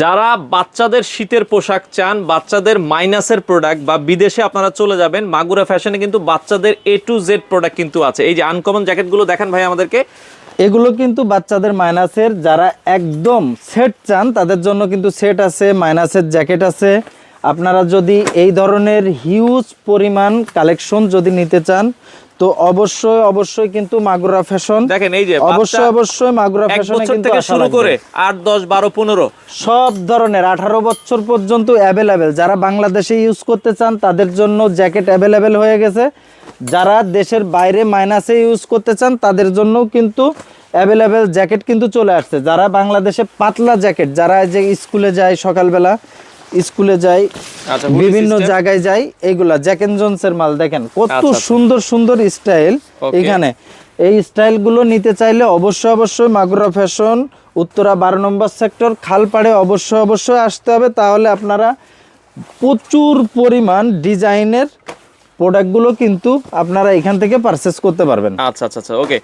যারা বাচ্চাদের শীতের পোশাক চান, বাচ্চাদের মাইনাসের প্রোডাক্ট বা বিদেশে আপনারা চলে যাবেন, মাগুরা ফ্যাশনে কিন্তু বাচ্চাদের এ টু জেড প্রোডাক্ট কিন্তু আছে। এই যে আনকমন জ্যাকেটগুলো দেখেন ভাই আমাদেরকে। এগুলো কিন্তু বাচ্চাদের মাইনাসের, যারা একদম সেট চান, তাদের জন্য কিন্তু সেট আছে, মাইনাসের জ্যাকেট আছে। আপনারা যদি এই ধরনের হিউজ পরিমাণ কালেকশন যদি নিতে চান তো অবশ্যই অবশ্যই কিন্তু মাগুরা ফ্যাশন দেখেন এই যে অবশ্যই অবশ্যই মাগুরা ফ্যাশনে থেকে শুরু করে আট দশ বারো পনেরো। সব ধরনের আঠারো বছর পর্যন্ত অ্যাভেলেবেল যারা বাংলাদেশে ইউজ করতে চান তাদের জন্য জ্যাকেট অ্যাভেলেবেল হয়ে গেছে। যারা দেশের বাইরে মাইনাসে ইউজ করতে চান তাদের জন্য কিন্তু অ্যাভেলেবেল জ্যাকেট কিন্তু চলে আসছে। যারা বাংলাদেশে পাতলা জ্যাকেট যারা এই যে স্কুলে যায় সকালবেলা স্কুলে যায় আচ্ছা, বিভিন্ন জায়গায় যায় এইগুলা জ্যাকেন জোনসের মাল দেখেন কত আচ্ছা, আচ্ছা। সুন্দর সুন্দর স্টাইল এখানে। এই স্টাইলগুলো নিতে চাইলে অবশ্যই অবশ্যই মাগুরা ফ্যাশন উত্তরা বারো নম্বর সেক্টর খালপাড়ে অবশ্যই অবশ্যই আসতে হবে। তাহলে আপনারা প্রচুর পরিমাণ ডিজাইনের প্রোডাক্টগুলো কিন্তু আপনারা এখান থেকে পারচেস করতে পারবেন। আচ্ছা আচ্ছা আচ্ছা ওকে